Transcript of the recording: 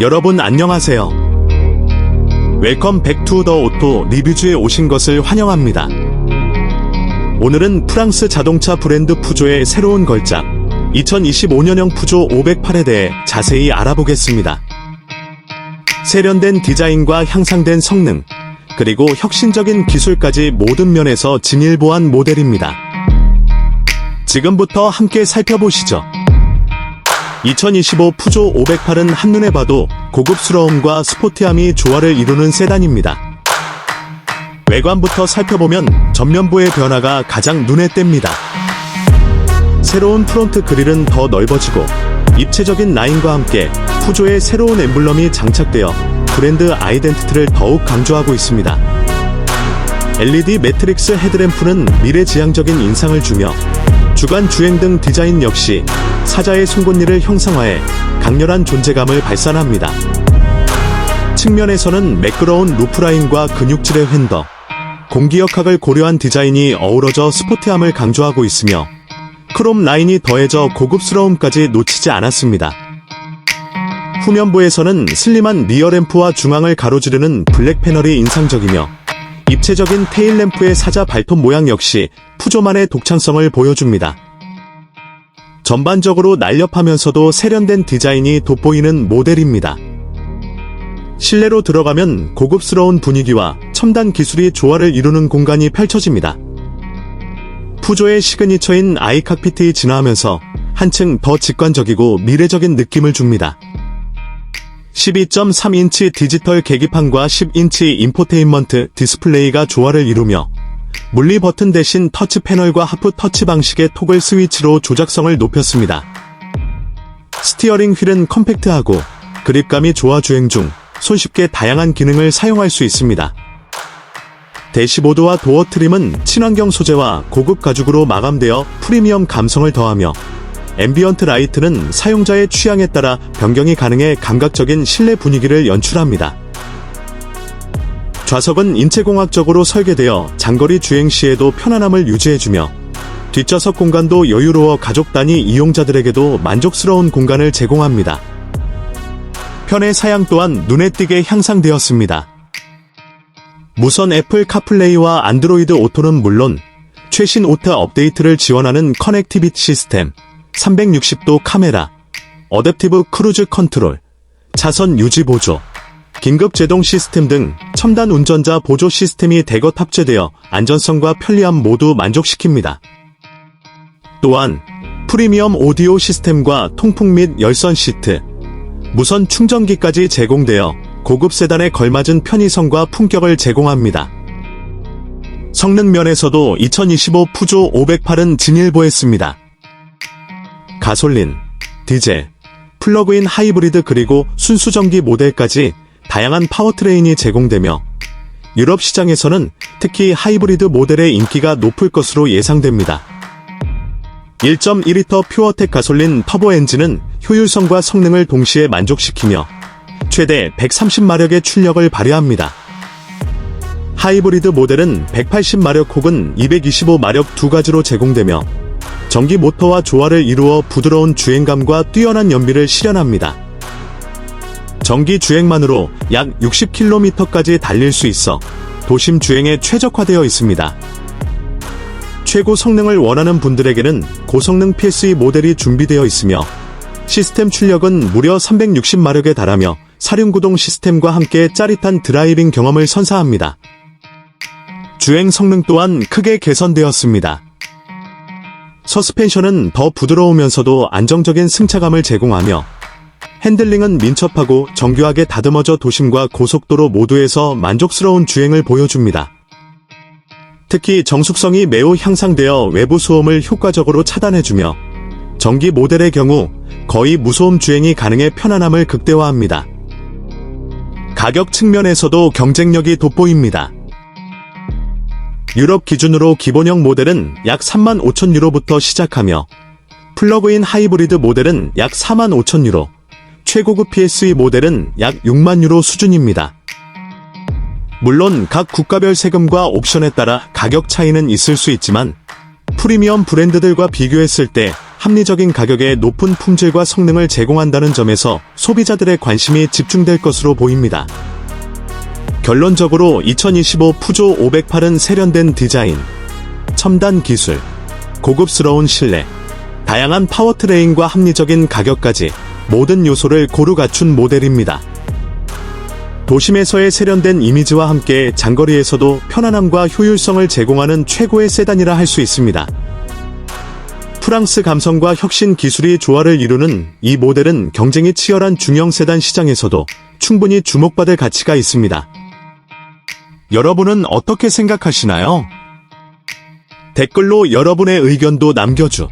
여러분 안녕하세요. 웰컴 백투 더 오토 리뷰즈에 오신 것을 환영합니다. 오늘은 프랑스 자동차 브랜드 푸조의 새로운 걸작 2025년형 푸조 508에 대해 자세히 알아보겠습니다. 세련된 디자인과 향상된 성능, 그리고 혁신적인 기술까지 모든 면에서 진일보한 모델입니다. 지금부터 함께 살펴보시죠. 2025 푸조 508은 한눈에 봐도 고급스러움과 스포티함이 조화를 이루는 세단입니다. 외관부터 살펴보면 전면부의 변화가 가장 눈에 띕니다. 새로운 프론트 그릴은 더 넓어지고 입체적인 라인과 함께 푸조의 새로운 엠블럼이 장착되어 브랜드 아이덴티티를 더욱 강조하고 있습니다. LED 매트릭스 헤드램프는 미래지향적인 인상을 주며 주간 주행 등 디자인 역시 사자의 송곳니를 형상화해 강렬한 존재감을 발산합니다. 측면에서는 매끄러운 루프라인과 근육질의 휀더, 공기역학을 고려한 디자인이 어우러져 스포티함을 강조하고 있으며 크롬 라인이 더해져 고급스러움까지 놓치지 않았습니다. 후면부에서는 슬림한 리어램프와 중앙을 가로지르는 블랙 패널이 인상적이며 입체적인 테일램프의 사자 발톱 모양 역시 푸조만의 독창성을 보여줍니다. 전반적으로 날렵하면서도 세련된 디자인이 돋보이는 모델입니다. 실내로 들어가면 고급스러운 분위기와 첨단 기술이 조화를 이루는 공간이 펼쳐집니다. 푸조의 시그니처인 아이칵피트에 진화하면서 한층 더 직관적이고 미래적인 느낌을 줍니다. 12.3인치 디지털 계기판과 10인치 인포테인먼트 디스플레이가 조화를 이루며 물리 버튼 대신 터치 패널과 하프 터치 방식의 토글 스위치로 조작성을 높였습니다. 스티어링 휠은 컴팩트하고 그립감이 좋아 주행 중 손쉽게 다양한 기능을 사용할 수 있습니다. 대시보드와 도어 트림은 친환경 소재와 고급 가죽으로 마감되어 프리미엄 감성을 더하며 앰비언트 라이트는 사용자의 취향에 따라 변경이 가능해 감각적인 실내 분위기를 연출합니다. 좌석은 인체공학적으로 설계되어 장거리 주행 시에도 편안함을 유지해주며 뒷좌석 공간도 여유로워 가족 단위 이용자들에게도 만족스러운 공간을 제공합니다. 편의 사양 또한 눈에 띄게 향상되었습니다. 무선 애플 카플레이와 안드로이드 오토는 물론 최신 오타 업데이트를 지원하는 커넥티비티 시스템, 360도 카메라, 어댑티브 크루즈 컨트롤, 차선 유지 보조, 긴급 제동 시스템 등 첨단 운전자 보조 시스템이 대거 탑재되어 안전성과 편리함 모두 만족시킵니다. 또한 프리미엄 오디오 시스템과 통풍 및 열선 시트, 무선 충전기까지 제공되어 고급 세단에 걸맞은 편의성과 품격을 제공합니다. 성능 면에서도 2025 푸조 508은 진일보했습니다. 가솔린, 디젤, 플러그인 하이브리드 그리고 순수전기 모델까지 다양한 파워트레인이 제공되며 유럽 시장에서는 특히 하이브리드 모델의 인기가 높을 것으로 예상됩니다. 1.2리터 퓨어텍 가솔린 터보 엔진은 효율성과 성능을 동시에 만족시키며 최대 130마력의 출력을 발휘합니다. 하이브리드 모델은 180마력 혹은 225마력 두 가지로 제공되며 전기 모터와 조화를 이루어 부드러운 주행감과 뛰어난 연비를 실현합니다. 전기 주행만으로 약 60km까지 달릴 수 있어 도심 주행에 최적화되어 있습니다. 최고 성능을 원하는 분들에게는 고성능 PSE 모델이 준비되어 있으며 시스템 출력은 무려 360마력에 달하며 사륜구동 시스템과 함께 짜릿한 드라이빙 경험을 선사합니다. 주행 성능 또한 크게 개선되었습니다. 서스펜션은 더 부드러우면서도 안정적인 승차감을 제공하며 핸들링은 민첩하고 정교하게 다듬어져 도심과 고속도로 모두에서 만족스러운 주행을 보여줍니다. 특히 정숙성이 매우 향상되어 외부 소음을 효과적으로 차단해주며 전기 모델의 경우 거의 무소음 주행이 가능해 편안함을 극대화합니다. 가격 측면에서도 경쟁력이 돋보입니다. 유럽 기준으로 기본형 모델은 약 3만 5천 유로부터 시작하며 플러그인 하이브리드 모델은 약 4만 5천 유로, 최고급 PSE 모델은 약 6만 유로 수준입니다. 물론 각 국가별 세금과 옵션에 따라 가격 차이는 있을 수 있지만 프리미엄 브랜드들과 비교했을 때 합리적인 가격에 높은 품질과 성능을 제공한다는 점에서 소비자들의 관심이 집중될 것으로 보입니다. 결론적으로 2025 푸조 508은 세련된 디자인, 첨단 기술, 고급스러운 실내, 다양한 파워트레인과 합리적인 가격까지 모든 요소를 고루 갖춘 모델입니다. 도심에서의 세련된 이미지와 함께 장거리에서도 편안함과 효율성을 제공하는 최고의 세단이라 할 수 있습니다. 프랑스 감성과 혁신 기술이 조화를 이루는 이 모델은 경쟁이 치열한 중형 세단 시장에서도 충분히 주목받을 가치가 있습니다. 여러분은 어떻게 생각하시나요? 댓글로 여러분의 의견도 남겨주.